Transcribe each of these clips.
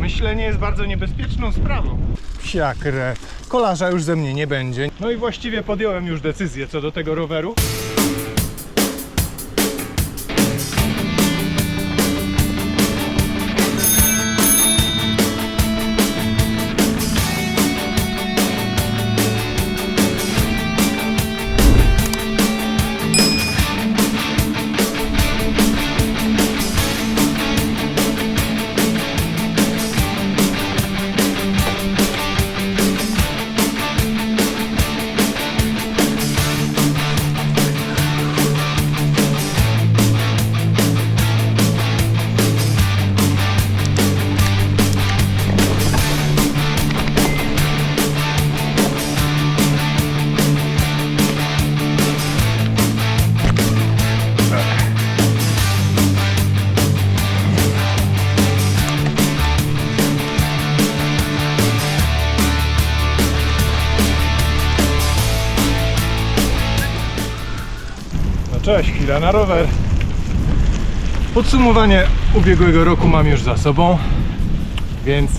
Myślenie jest bardzo niebezpieczną sprawą. Psiakre. Kolarza już ze mnie nie będzie. No i właściwie podjąłem już decyzję co do tego roweru. Cześć, chwila na rower. Podsumowanie ubiegłego roku mam już za sobą, więc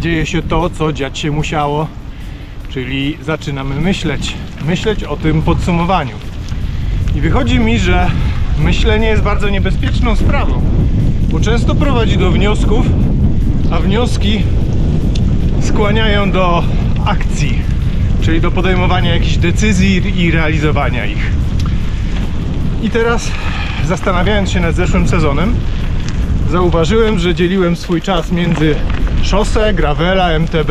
dzieje się to, co dziać się musiało, czyli zaczynamy myśleć, myśleć o tym podsumowaniu. I wychodzi mi, że myślenie jest bardzo niebezpieczną sprawą, bo często prowadzi do wniosków, a wnioski skłaniają do akcji, czyli do podejmowania jakichś decyzji i realizowania ich. I teraz zastanawiając się nad zeszłym sezonem, zauważyłem, że dzieliłem swój czas między szosę, gravela, MTB,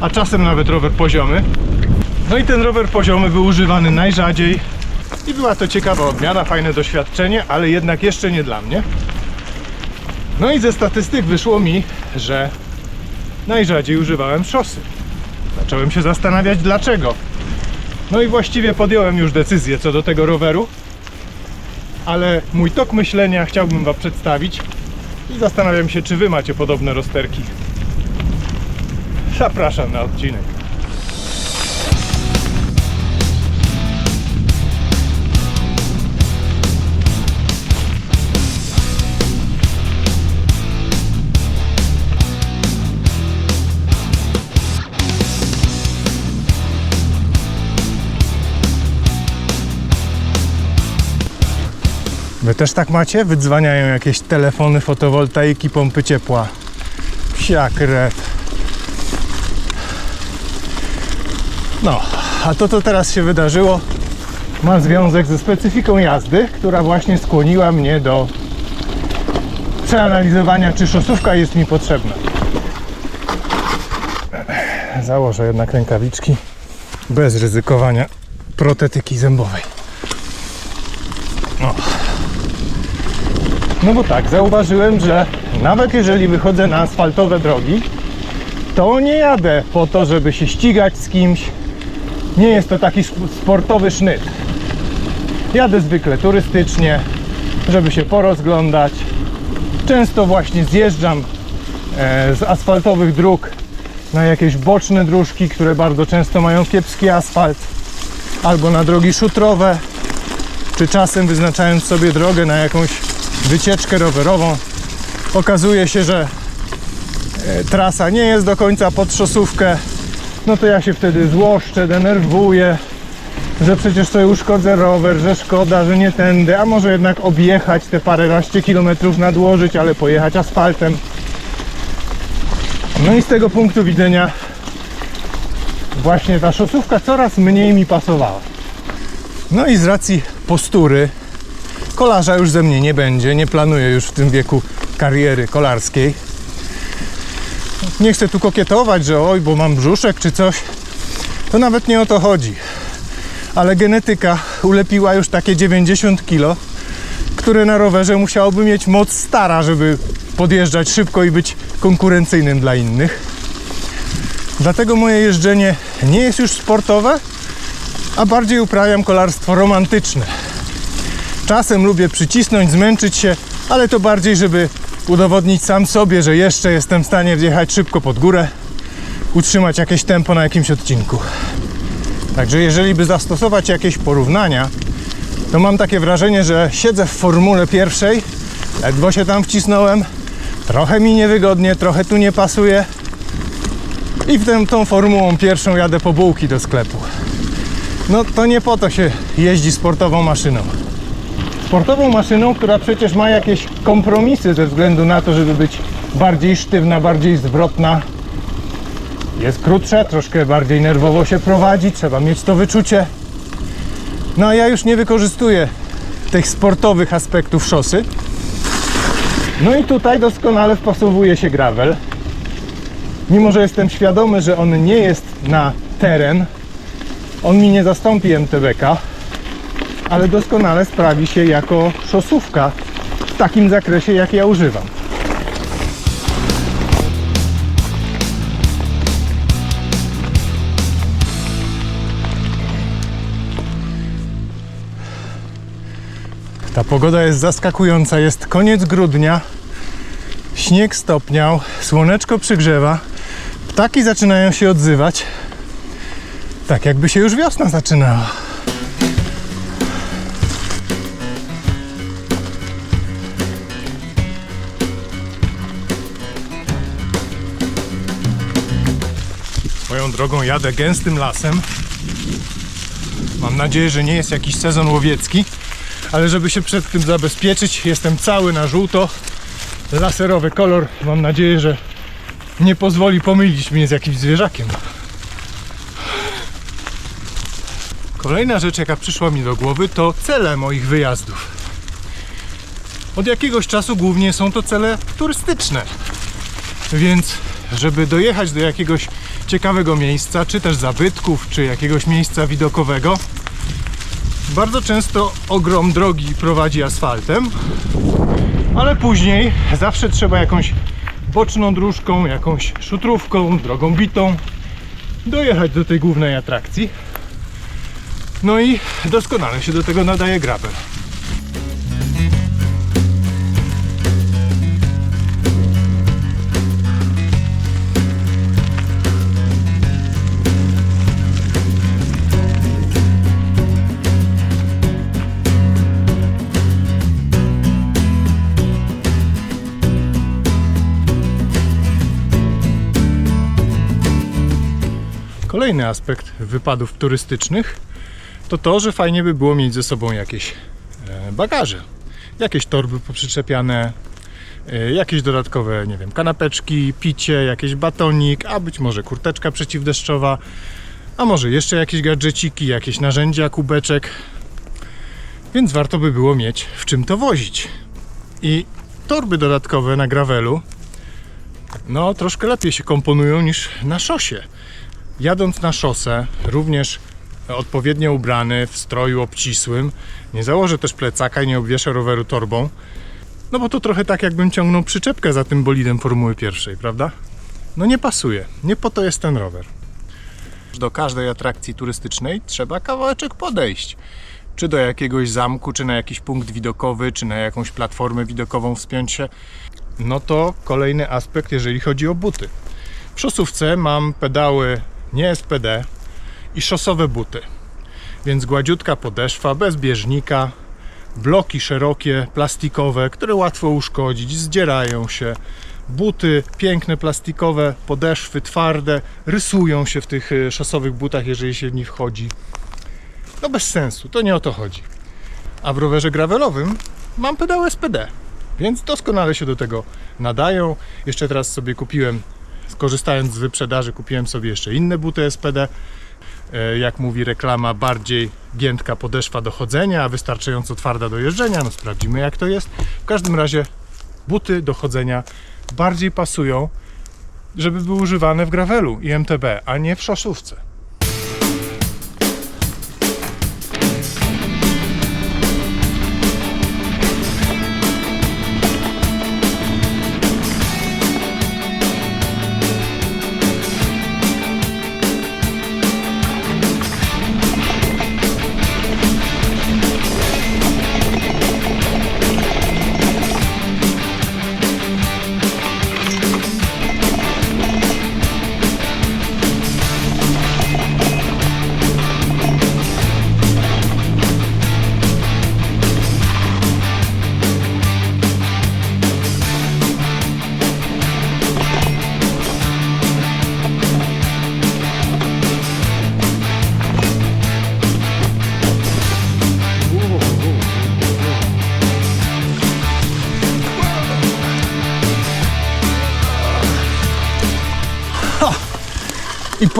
a czasem nawet rower poziomy. No i ten rower poziomy był używany najrzadziej i była to ciekawa odmiana, fajne doświadczenie, ale jednak jeszcze nie dla mnie. No i ze statystyk wyszło mi, że najrzadziej używałem szosy. Zacząłem się zastanawiać dlaczego. No i właściwie podjąłem już decyzję co do tego roweru ale mój tok myślenia chciałbym Wam przedstawić i zastanawiam się, czy Wy macie podobne rozterki. Zapraszam na odcinek. Wy też tak macie? Wydzwaniają jakieś telefony, fotowoltaiki, pompy ciepła. Psiakret. No, a to co teraz się wydarzyło ma związek ze specyfiką jazdy, która właśnie skłoniła mnie do przeanalizowania, czy szosówka jest mi potrzebna. Założę jednak rękawiczki bez ryzykowania protetyki zębowej. No bo tak, zauważyłem, że nawet jeżeli wychodzę na asfaltowe drogi, to nie jadę po to, żeby się ścigać z kimś. Nie jest to taki sp- sportowy sznyt. Jadę zwykle turystycznie, żeby się porozglądać. Często właśnie zjeżdżam e, z asfaltowych dróg na jakieś boczne dróżki, które bardzo często mają kiepski asfalt, albo na drogi szutrowe, czy czasem wyznaczając sobie drogę na jakąś wycieczkę rowerową okazuje się, że e, trasa nie jest do końca pod szosówkę, no to ja się wtedy złoszczę, denerwuję, że przecież sobie uszkodzę rower, że szkoda, że nie tędy, a może jednak objechać te paręnaście kilometrów nadłożyć, ale pojechać asfaltem. No i z tego punktu widzenia właśnie ta szosówka coraz mniej mi pasowała. No i z racji postury kolarza już ze mnie nie będzie, nie planuję już w tym wieku kariery kolarskiej. Nie chcę tu kokietować, że oj, bo mam brzuszek czy coś. To nawet nie o to chodzi. Ale genetyka ulepiła już takie 90 kg, które na rowerze musiałoby mieć moc stara, żeby podjeżdżać szybko i być konkurencyjnym dla innych. Dlatego moje jeżdżenie nie jest już sportowe, a bardziej uprawiam kolarstwo romantyczne. Czasem lubię przycisnąć, zmęczyć się, ale to bardziej, żeby udowodnić sam sobie, że jeszcze jestem w stanie wjechać szybko pod górę, utrzymać jakieś tempo na jakimś odcinku. Także jeżeli by zastosować jakieś porównania, to mam takie wrażenie, że siedzę w formule pierwszej, ledwo się tam wcisnąłem, Trochę mi niewygodnie, trochę tu nie pasuje. I w tę, tą formułą pierwszą jadę po bułki do sklepu. No to nie po to się jeździ sportową maszyną. Sportową maszyną, która przecież ma jakieś kompromisy ze względu na to, żeby być bardziej sztywna, bardziej zwrotna. Jest krótsza, troszkę bardziej nerwowo się prowadzi, trzeba mieć to wyczucie. No a ja już nie wykorzystuję tych sportowych aspektów szosy. No i tutaj doskonale wpasowuje się gravel. Mimo, że jestem świadomy, że on nie jest na teren, on mi nie zastąpi MTBK, ale doskonale sprawi się jako szosówka w takim zakresie, jak ja używam. Ta pogoda jest zaskakująca. Jest koniec grudnia. Śnieg stopniał, słoneczko przygrzewa. Ptaki zaczynają się odzywać. Tak jakby się już wiosna zaczynała. Drogą jadę gęstym lasem. Mam nadzieję, że nie jest jakiś sezon łowiecki, ale żeby się przed tym zabezpieczyć, jestem cały na żółto. Laserowy kolor. Mam nadzieję, że nie pozwoli pomylić mnie z jakimś zwierzakiem. Kolejna rzecz, jaka przyszła mi do głowy, to cele moich wyjazdów. Od jakiegoś czasu głównie są to cele turystyczne. Więc, żeby dojechać do jakiegoś ciekawego miejsca, czy też zabytków, czy jakiegoś miejsca widokowego, bardzo często ogrom drogi prowadzi asfaltem, ale później zawsze trzeba jakąś boczną dróżką, jakąś szutrówką, drogą bitą dojechać do tej głównej atrakcji. No i doskonale się do tego nadaje gravel. Kolejny aspekt wypadów turystycznych to to, że fajnie by było mieć ze sobą jakieś e, bagaże. Jakieś torby poprzyczepiane, e, jakieś dodatkowe, nie wiem, kanapeczki, picie, jakiś batonik, a być może kurteczka przeciwdeszczowa, a może jeszcze jakieś gadżeciki, jakieś narzędzia, kubeczek. Więc warto by było mieć w czym to wozić. I torby dodatkowe na gravelu no troszkę lepiej się komponują niż na szosie. Jadąc na szosę, również odpowiednio ubrany, w stroju obcisłym, nie założę też plecaka i nie obwieszę roweru torbą, no bo to trochę tak jakbym ciągnął przyczepkę za tym bolidem Formuły pierwszej, prawda? No nie pasuje, nie po to jest ten rower. Do każdej atrakcji turystycznej trzeba kawałeczek podejść. Czy do jakiegoś zamku, czy na jakiś punkt widokowy, czy na jakąś platformę widokową wspiąć się. No to kolejny aspekt, jeżeli chodzi o buty. W szosówce mam pedały nie SPD i szosowe buty. Więc gładziutka podeszwa, bez bieżnika, bloki szerokie, plastikowe, które łatwo uszkodzić, zdzierają się. Buty piękne, plastikowe, podeszwy twarde, rysują się w tych y, szosowych butach, jeżeli się w nich wchodzi. No bez sensu, to nie o to chodzi. A w rowerze gravelowym mam pedał SPD, więc doskonale się do tego nadają. Jeszcze teraz sobie kupiłem korzystając z wyprzedaży kupiłem sobie jeszcze inne buty SPD. E, Jak mówi reklama, bardziej giętka podeszwa do chodzenia, a wystarczająco twarda do jeżdżenia. No sprawdzimy jak to jest. W każdym razie buty do chodzenia bardziej pasują, żeby były używane w gravelu i MTB, a nie w szosówce.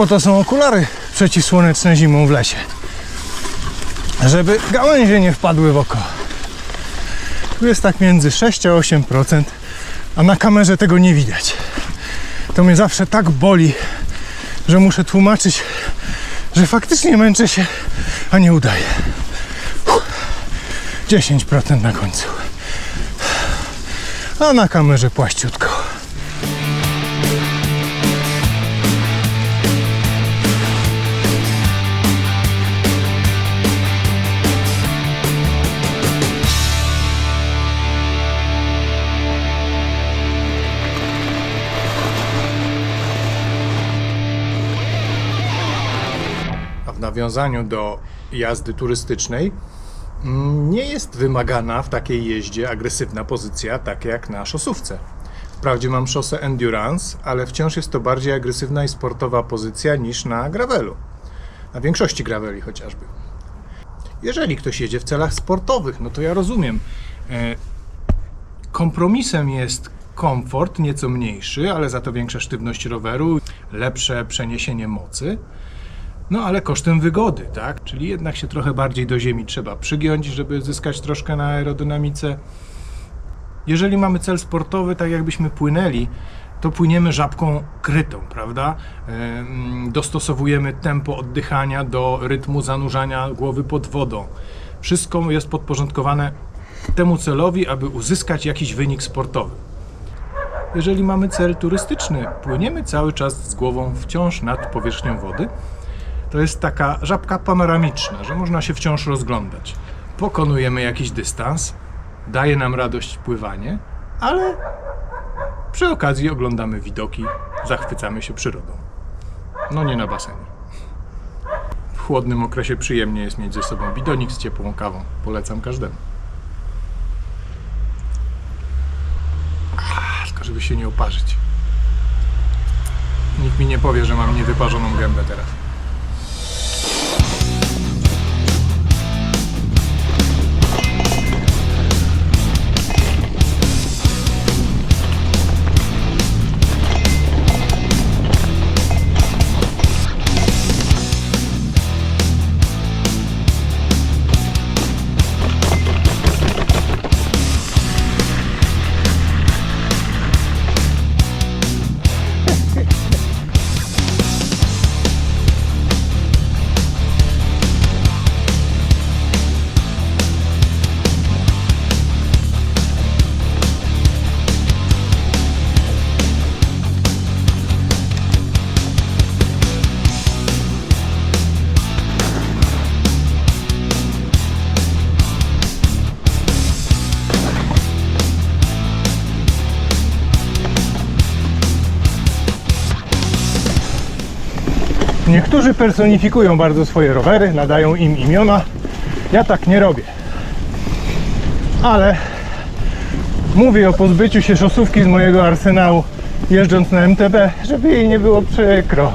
Po to są okulary przeciwsłoneczne zimą w lesie. Żeby gałęzie nie wpadły w oko. Tu jest tak między 6 a 8%, a na kamerze tego nie widać. To mnie zawsze tak boli, że muszę tłumaczyć, że faktycznie męczę się, a nie udaję. Uff. 10% na końcu. A na kamerze płaściutko. Nawiązaniu do jazdy turystycznej mm, nie jest wymagana w takiej jeździe agresywna pozycja, tak jak na szosówce. Wprawdzie mam szosę Endurance, ale wciąż jest to bardziej agresywna i sportowa pozycja niż na gravelu. Na większości graveli chociażby. Jeżeli ktoś jedzie w celach sportowych, no to ja rozumiem. E, Kompromisem jest komfort, nieco mniejszy, ale za to większa sztywność roweru, lepsze przeniesienie mocy. No ale kosztem wygody, tak? Czyli jednak się trochę bardziej do ziemi trzeba przygiąć, żeby zyskać troszkę na aerodynamice. Jeżeli mamy cel sportowy, tak jakbyśmy płynęli, to płyniemy żabką krytą, prawda? Em, Dostosowujemy tempo oddychania do rytmu zanurzania głowy pod wodą. Wszystko jest podporządkowane temu celowi, aby uzyskać jakiś wynik sportowy. Jeżeli mamy cel turystyczny, płyniemy cały czas z głową wciąż nad powierzchnią wody to jest taka żabka panoramiczna, że można się wciąż rozglądać. Pokonujemy jakiś dystans, daje nam radość pływanie, ale przy okazji oglądamy widoki, zachwycamy się przyrodą. No nie na basenie. W chłodnym okresie przyjemnie jest mieć ze sobą bidonik z ciepłą kawą. Polecam każdemu. Ah, Tylko żeby się nie oparzyć. Nikt mi nie powie, że mam niewyparzoną gębę teraz. Niektórzy personifikują bardzo swoje rowery, nadają im imiona. Ja tak nie robię. Ale mówię o pozbyciu się szosówki z mojego arsenału jeżdżąc na MTB, żeby jej nie było przykro.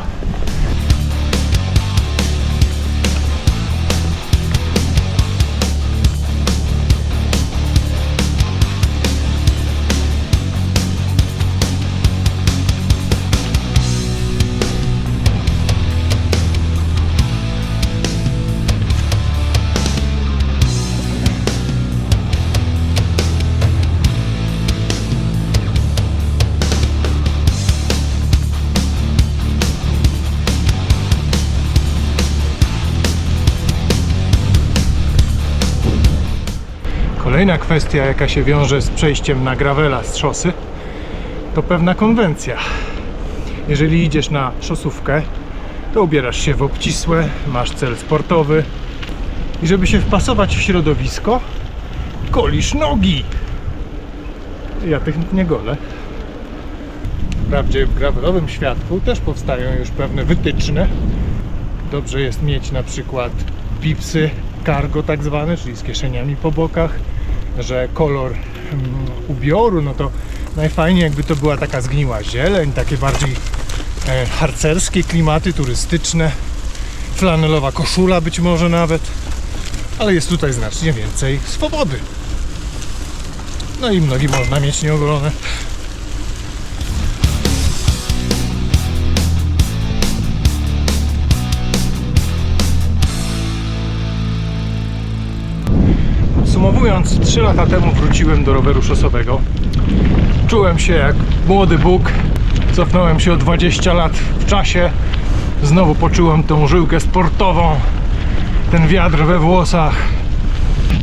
Kolejna kwestia, jaka się wiąże z przejściem na gravela z szosy, to pewna konwencja. Jeżeli idziesz na szosówkę, to ubierasz się w obcisłe, masz cel sportowy i żeby się wpasować w środowisko, golisz nogi. Ja tych nie golę. Wprawdzie w gravelowym świadku też powstają już pewne wytyczne. Dobrze jest mieć na przykład bipsy cargo tak zwane, czyli z kieszeniami po bokach, że kolor ubioru, no to najfajniej jakby to była taka zgniła zieleń, takie bardziej e, harcerskie klimaty turystyczne, flanelowa koszula być może nawet, ale jest tutaj znacznie więcej swobody. No i nogi można mieć nieogolone. Podsumowując, 3 lata temu wróciłem do roweru szosowego. Czułem się jak młody Bóg. Cofnąłem się o 20 lat w czasie. Znowu poczułem tą żyłkę sportową, ten wiatr we włosach,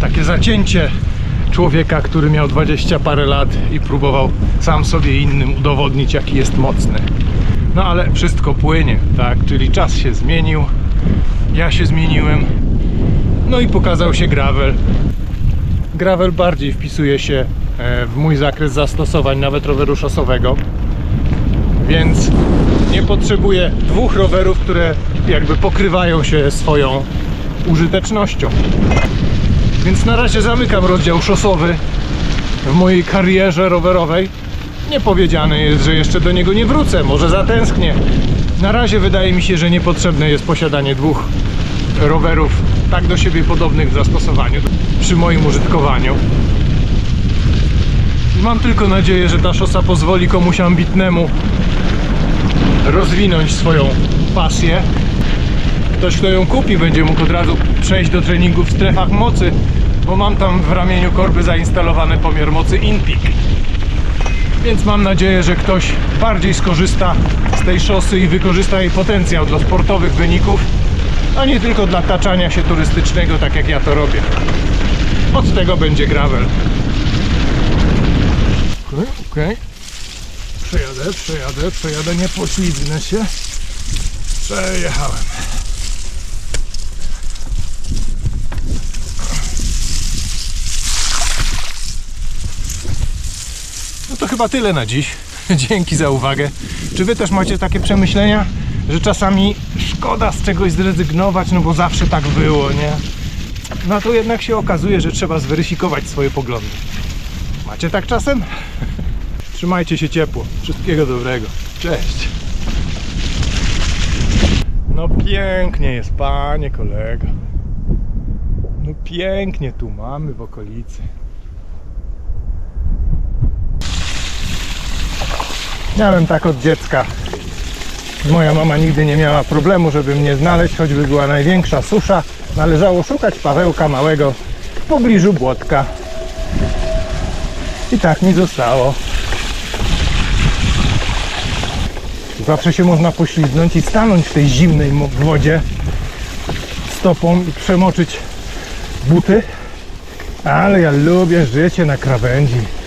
takie zacięcie człowieka, który miał 20 parę lat i próbował sam sobie innym udowodnić, jaki jest mocny. No ale wszystko płynie, tak? Czyli czas się zmienił, ja się zmieniłem, no i pokazał się gravel. Gravel bardziej wpisuje się e, w mój zakres zastosowań, nawet roweru szosowego. Więc nie potrzebuję dwóch rowerów, które jakby pokrywają się swoją użytecznością. Więc na razie zamykam rozdział szosowy w mojej karierze rowerowej. Nie powiedziane jest, że jeszcze do niego nie wrócę, może zatęsknię. Na razie wydaje mi się, że niepotrzebne jest posiadanie dwóch rowerów tak do siebie podobnych w zastosowaniu przy moim użytkowaniu. Mam tylko nadzieję, że ta szosa pozwoli komuś ambitnemu rozwinąć swoją pasję. Ktoś, kto ją kupi, będzie mógł od razu przejść do treningu w strefach mocy, bo mam tam w ramieniu korby zainstalowany pomiar mocy InPeak. Więc mam nadzieję, że ktoś bardziej skorzysta z tej szosy i wykorzysta jej potencjał dla sportowych wyników, a nie tylko dla taczania się turystycznego, tak jak ja to robię. Od tego będzie gravel. Okej, okej. Przejadę, przejadę, przejadę, nie poślizgnę się. Przejechałem. No to chyba tyle na dziś. Dzięki za uwagę. Czy wy też macie takie przemyślenia, że czasami szkoda z czegoś zrezygnować, no bo zawsze tak było, nie? No to jednak się okazuje, że trzeba zweryfikować swoje poglądy. Macie tak czasem? Trzymajcie się ciepło. Wszystkiego dobrego. Cześć. No pięknie jest, panie kolego. No pięknie tu mamy w okolicy. Miałem tak od dziecka. Moja mama nigdy nie miała problemu, żeby mnie znaleźć, choćby była największa susza. Należało szukać Pawełka małego w pobliżu błotka. I tak mi zostało. Zawsze się można poślizgnąć i stanąć w tej zimnej wodzie stopą i przemoczyć buty. Ale ja lubię życie na krawędzi.